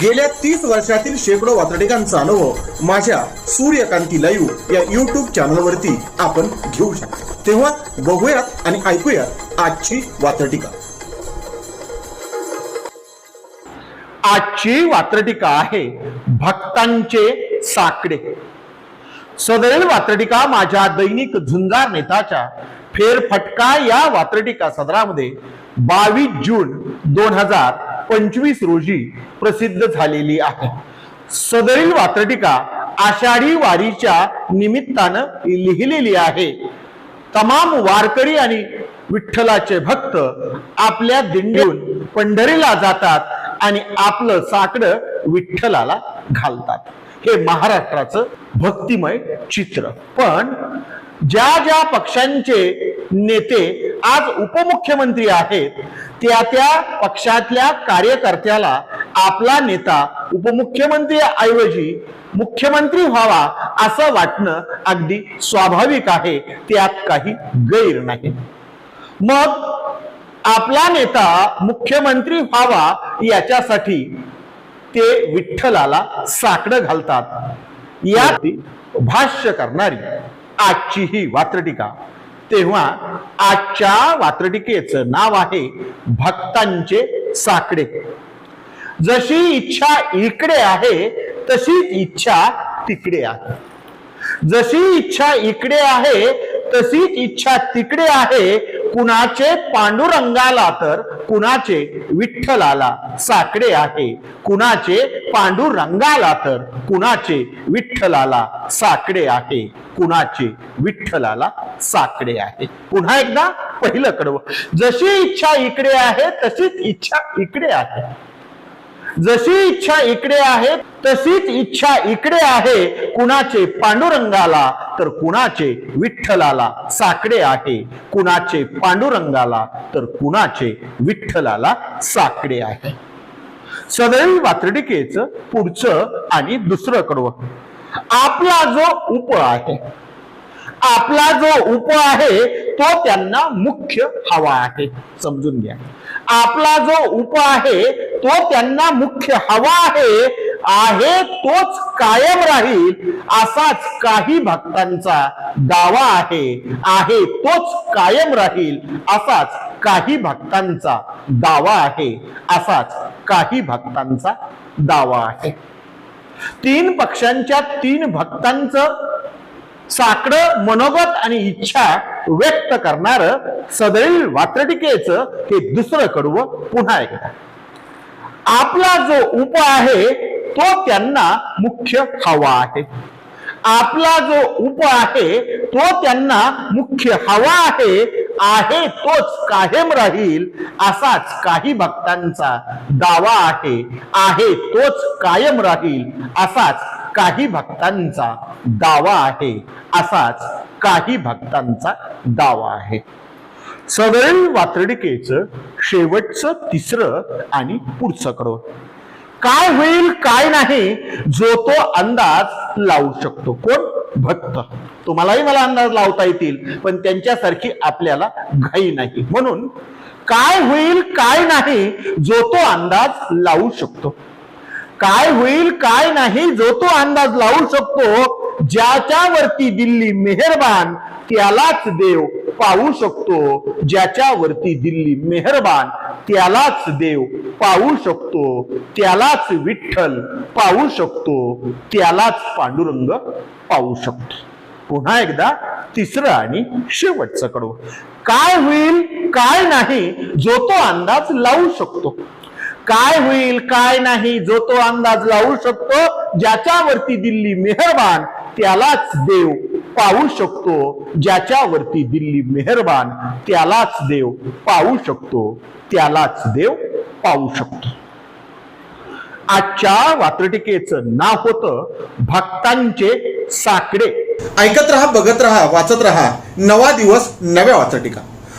गेल्या तीस वर्षातील शेकडो वातडिकांचा अनुभव माझ्या सूर्यकांती लाईव्ह या युट्यूब चॅनलवरती आपण घेऊ शकतो. तेव्हा बघूयात आणि ऐकूयात आजची वातडिका आजची वात्रटिका आहे भक्तांचे साकडे. सदैव वात्रटिका माझ्या दैनिक झुंजार नेताच्या फेरफटका या वात्रटिका सदरामध्ये बावीस जून दोन हजार पंचवीस रोजी प्रसिद्ध झालेली आहे. सदरील वात्रटिका आषाढी वारीच्या निमित्तानं लिहिलेली आहे. तमाम वारकरी आणि विठ्ठलाचे भक्त आपल्या दिंडून पंढरीला जातात आणि आपलं साकडं विठ्ठलाला घालतात. हे महाराष्ट्राचं भक्तिमय चित्र. पण ज्या ज्या पक्षांचे नेते आज उपमुख्यमंत्री आहेत त्या त्या पक्षातल्या कार्यकर्त्याला आपला नेता उपमुख्यमंत्री ऐवजी मुख्यमंत्री व्हावा असं वाटणं अगदी स्वाभाविक आहे त्यात काही गैर नाही. मग आपला नेता मुख्यमंत्री व्हावा याच्यासाठी ते विठ्ठलाला साकडं घालतात. या भाष्य करणारी आजची ही वात्रटिका. तेव्हा आजच्या वात्रटिकेचं नाव आहे भक्तांचे साकडे. जशी इच्छा इकडे आहे तशीच इच्छा तिकडे आहे. जशी इच्छा इकडे आहे तशीच इच्छा तिकडे आहे कुणाचे पांडुरंगाला तर कुणाचे विठ्ठलाला साकडे आहे. कुणाचे पांडुरंगाला तर कुणाचे विठ्ठलाला साकडे आहे. कुणाचे विठ्ठलाला साकडे आहे. पुन्हा एकदा पहिलं कडवं. जशी इच्छा इकडे आहे तशीच इच्छा इकडे आहे. जशी इच्छा इकडे आहे तशीच इच्छा इकडे आहे. कुणाचे पांडुरंगाला तर कुणाचे विठ्ठलाला साकडे आहे. कुणाचे पांडुरंगाला तर कुणाचे विठ्ठलाला साकडे आहे. सदैव वात्रडिकेच पुढचं आणि दुसरं कडवं आपला जो उप आहे आपला जो उप आहे तो त्यांना मुख्य हवा आहे. समजून घ्या. आपला जो उप आहे तो त्यांना मुख्य हवा आहे आहे तोच कायम राहील असाच काही भक्तांचा दावा आहे. आहे तोच कायम राहील असाच काही भक्तांचा दावा आहे. असाच काही भक्तांचा दावा आहे. तीन पक्षांच्या तीन भक्तांचं साकडं मनोगत आणि इच्छा व्यक्त करणार सदैव वात्रटिकेच हे दुसरं कडवं पुन्हा एकदा. आपला जो उप आहे तो त्यांना मुख्य हवा आहे. आपला जो उप आहे तो त्यांना मुख्य हवा आहे आहे तोच कायम राहील असाच काही भक्तांचा दावा आहे आहे तोच कायम राहील असाच काही भक्तांचा दावा आहे असाच काही भक्तांचा दावा आहे. सदैव वात्रडिकेचं शेवटचं तिसरं आणि पुढचं कडवं. काय होईल काय नाही जो तो अंदाज लावू शकतो. कोण? भक्त. तुम्हालाही मला अंदाज लावता येतील पण त्यांच्यासारखी आपल्याला घाई नाही. म्हणून काय होईल काय नाही जो तो अंदाज लावू शकतो. काय होईल काय नाही जो तो अंदाज लावू शकतो ज्याच्यावरती दिल्ली मेहरबान त्यालाच देव पाहू शकतो. ज्याच्यावरती दिल्ली मेहरबान त्यालाच देव पाहू शकतो. त्यालाच विठ्ठल पाहू शकतो. त्यालाच पांडुरंग पाहू शकतो. पुन्हा एकदा तिसरं आणि शेवटचं कडवं. काय होईल काय नाही जो तो अंदाज लावू शकतो. काय होईल काय नाही जो तो अंदाज लावू शकतो ज्याच्यावरती दिल्ली मेहरबान त्यालाच देव पाहू शकतो. ज्याच्यावरती दिल्ली मेहरबान त्यालाच देव पाहू शकतो त्यालाच देव पाहू शकतो. आजच्या वात्रटिकेचं नाव होतं भक्तांचे साकडे. ऐकत रहा बघत रहा वाचत रहा. नवा दिवस नव्या वात्रटिका.